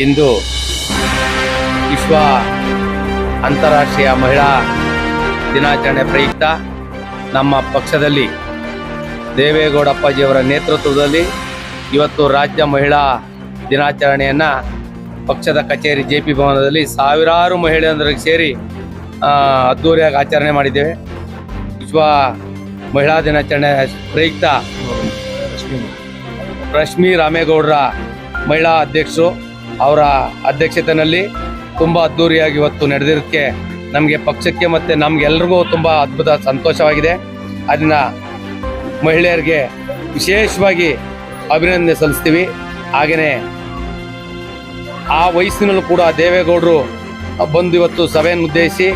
ಇಂದು ವಿಶ್ವ ಅಂತಾರಾಷ್ಟ್ರೀಯ ಮಹಿಳಾ ದಿನಾಚರಣೆ ಪ್ರಯುಕ್ತ ನಮ್ಮ ಪಕ್ಷದಲ್ಲಿ ದೇವೇಗೌಡ ಅಪ್ಪಾಜಿಯವರ ನೇತೃತ್ವದಲ್ಲಿ ಇವತ್ತು ರಾಜ್ಯ ಮಹಿಳಾ ದಿನಾಚರಣೆಯನ್ನು ಪಕ್ಷದ ಕಚೇರಿ ಜೆ ಪಿ ಭವನದಲ್ಲಿ ಸಾವಿರಾರು ಮಹಿಳೆಯೊಂದರಿಗೆ ಸೇರಿ ಅದ್ದೂರಿಯಾಗಿ ಆಚರಣೆ ಮಾಡಿದ್ದೇವೆ. ವಿಶ್ವ ಮಹಿಳಾ ದಿನಾಚರಣೆ ಪ್ರಯುಕ್ತ ರಶ್ಮಿ ರಾಮೇಗೌಡರ ಮಹಿಳಾ ಅಧ್ಯಕ್ಷರು ಅವರ ಅಧ್ಯಕ್ಷತೆಯಲ್ಲಿ ತುಂಬ ಅದ್ಧೂರಿಯಾಗಿ ಇವತ್ತು ನಡೆದಿರೋದಕ್ಕೆ ನಮಗೆ ಪಕ್ಷಕ್ಕೆ ಮತ್ತು ನಮಗೆಲ್ರಿಗೂ ತುಂಬ ಅದ್ಭುತ ಸಂತೋಷವಾಗಿದೆ. ಅದನ್ನು ಮಹಿಳೆಯರಿಗೆ ವಿಶೇಷವಾಗಿ ಅಭಿನಂದನೆ ಸಲ್ಲಿಸ್ತೀವಿ. ಹಾಗೆಯೇ ಆ ವಯಸ್ಸಿನಲ್ಲೂ ಕೂಡ ದೇವೇಗೌಡರು ಬಂದು ಇವತ್ತು ಸಭೆಯನ್ನು ಉದ್ದೇಶಿಸಿ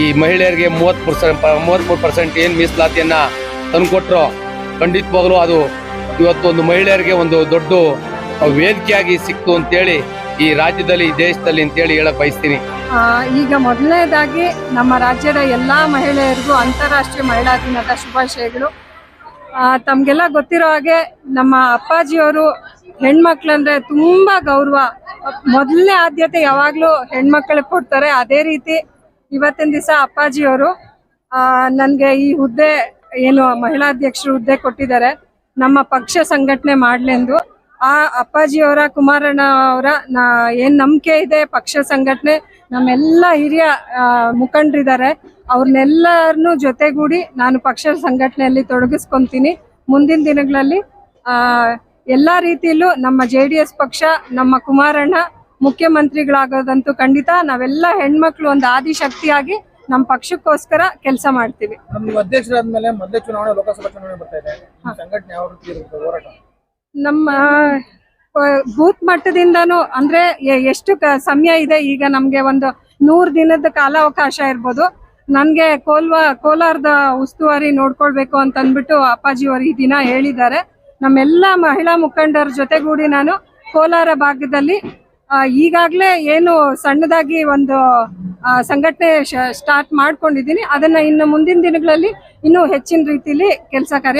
ಈ ಮಹಿಳೆಯರಿಗೆ ಮೂವತ್ತು ಪರ್ಸೆಂಟ್ ಮೂವತ್ತ್ಮೂರು ಪರ್ಸೆಂಟ್ ಏನು ಮೀಸಲಾತಿಯನ್ನು ತಂದುಕೊಟ್ರೋ ಖಂಡಿತವಾಗಲೂ ಅದು ಇವತ್ತು ಒಂದು ಮಹಿಳೆಯರಿಗೆ ಒಂದು ದೊಡ್ಡ ವೇದಿಕೆಯಾಗಿ ಸಿಕ್ತು ಅಂತೇಳಿ ಈ ರಾಜ್ಯದಲ್ಲಿ ಈ ದೇಶದಲ್ಲಿ ಅಂತೇಳಿ ಹೇಳಕ್ ಬಯಸ್ತೀನಿ. ಆ, ಈಗ ಮೊದಲನೇದಾಗಿ ನಮ್ಮ ರಾಜ್ಯದ ಎಲ್ಲಾ ಮಹಿಳೆಯರಿಗೂ ಅಂತಾರಾಷ್ಟ್ರೀಯ ಮಹಿಳಾ ದಿನದ ಶುಭಾಶಯಗಳು. ತಮ್ಗೆಲ್ಲ ಗೊತ್ತಿರೋ ಹಾಗೆ ನಮ್ಮ ಅಪ್ಪಾಜಿಯವರು ಹೆಣ್ಮಕ್ಳಂದ್ರೆ ತುಂಬಾ ಗೌರವ. ಮೊದಲನೇ ಆದ್ಯತೆ ಯಾವಾಗ್ಲೂ ಹೆಣ್ಮಕ್ಳಿಗೆ ಕೊಡ್ತಾರೆ. ಅದೇ ರೀತಿ ಇವತ್ತಿನ ದಿವಸ ಅಪ್ಪಾಜಿಯವರು ನನಗೆ ಈ ಹುದ್ದೆ ಏನು ಮಹಿಳಾ ಅಧ್ಯಕ್ಷರು ಹುದ್ದೆ ಕೊಟ್ಟಿದ್ದಾರೆ. ನಮ್ಮ ಪಕ್ಷ ಸಂಘಟನೆ ಮಾಡ್ಲೆಂದು. ಆ ಅಪ್ಪಾಜಿಯವರ ಕುಮಾರಣ್ಣ ಅವರ ಏನ್ ನಂಬಿಕೆ ಇದೆ ಪಕ್ಷ ಸಂಘಟನೆ ನಮ್ಮೆಲ್ಲ ಹಿರಿಯ ಮುಖಂಡರಿದ್ದಾರೆ. ಅವ್ರನ್ನೆಲ್ಲರನ್ನು ಜೊತೆಗೂಡಿ ನಾನು ಪಕ್ಷ ಸಂಘಟನೆಯಲ್ಲಿ ತೊಡಗಿಸ್ಕೊಂತೀನಿ. ಮುಂದಿನ ದಿನಗಳಲ್ಲಿ ಆ ಎಲ್ಲಾ ರೀತಿಯಲ್ಲೂ ನಮ್ಮ ಜೆ ಡಿ ಎಸ್ ಪಕ್ಷ ನಮ್ಮ ಕುಮಾರಣ್ಣ ಮುಖ್ಯಮಂತ್ರಿಗಳಾಗೋದಂತೂ ಖಂಡಿತ ನಾವೆಲ್ಲ ಹೆಣ್ಮಕ್ಳು ಒಂದು ಆದಿಶಕ್ತಿಯಾಗಿ ನಮ್ಮ ಪಕ್ಷಕ್ಕೋಸ್ಕರ ಕೆಲಸ ಮಾಡ್ತೀವಿ. ಅಧ್ಯಕ್ಷರಾದ್ಮೇಲೆ ಮೊದಲೇ ಚುನಾವಣೆ ಲೋಕಸಭಾ ಚುನಾವಣೆ ಬರ್ತಾ ಇದೆ. ಸಂಘಟನೆ ಯಾವ ರೀತಿ ಹೋರಾಟ? ನಮ್ಮ ಬೂತ್ ಮಟ್ಟದಿಂದನೂ ಅಂದ್ರೆ ಎಷ್ಟು ಸಮಯ ಇದೆ, ಈಗ ನಮ್ಗೆ ಒಂದು ನೂರು ದಿನದ ಕಾಲಾವಕಾಶ ಇರ್ಬೋದು. ನನ್ಗೆ ಕೋಲ್ವ, ಕೋಲಾರದ ಉಸ್ತುವಾರಿ ನೋಡ್ಕೊಳ್ಬೇಕು ಅಂತ ಅಂದ್ಬಿಟ್ಟು ಅಪ್ಪಾಜಿಯವರು ಈ ದಿನ ಹೇಳಿದ್ದಾರೆ. ನಮ್ಮೆಲ್ಲ ಮಹಿಳಾ ಮುಖಂಡರ ಜೊತೆಗೂಡಿ ನಾನು ಕೋಲಾರ ಭಾಗದಲ್ಲಿ ಈಗಾಗಲೇ ಏನು ಸಣ್ಣದಾಗಿ ಒಂದು ಸಂಘಟನೆ ಸ್ಟಾರ್ಟ್ ಮಾಡ್ಕೊಂಡಿದ್ದೀನಿ. ಅದನ್ನ ಇನ್ನು ಮುಂದಿನ ದಿನಗಳಲ್ಲಿ ಇನ್ನೂ ಹೆಚ್ಚಿನ ರೀತಿಯಲ್ಲಿ ಕೆಲಸ ಕಾರ್ಯ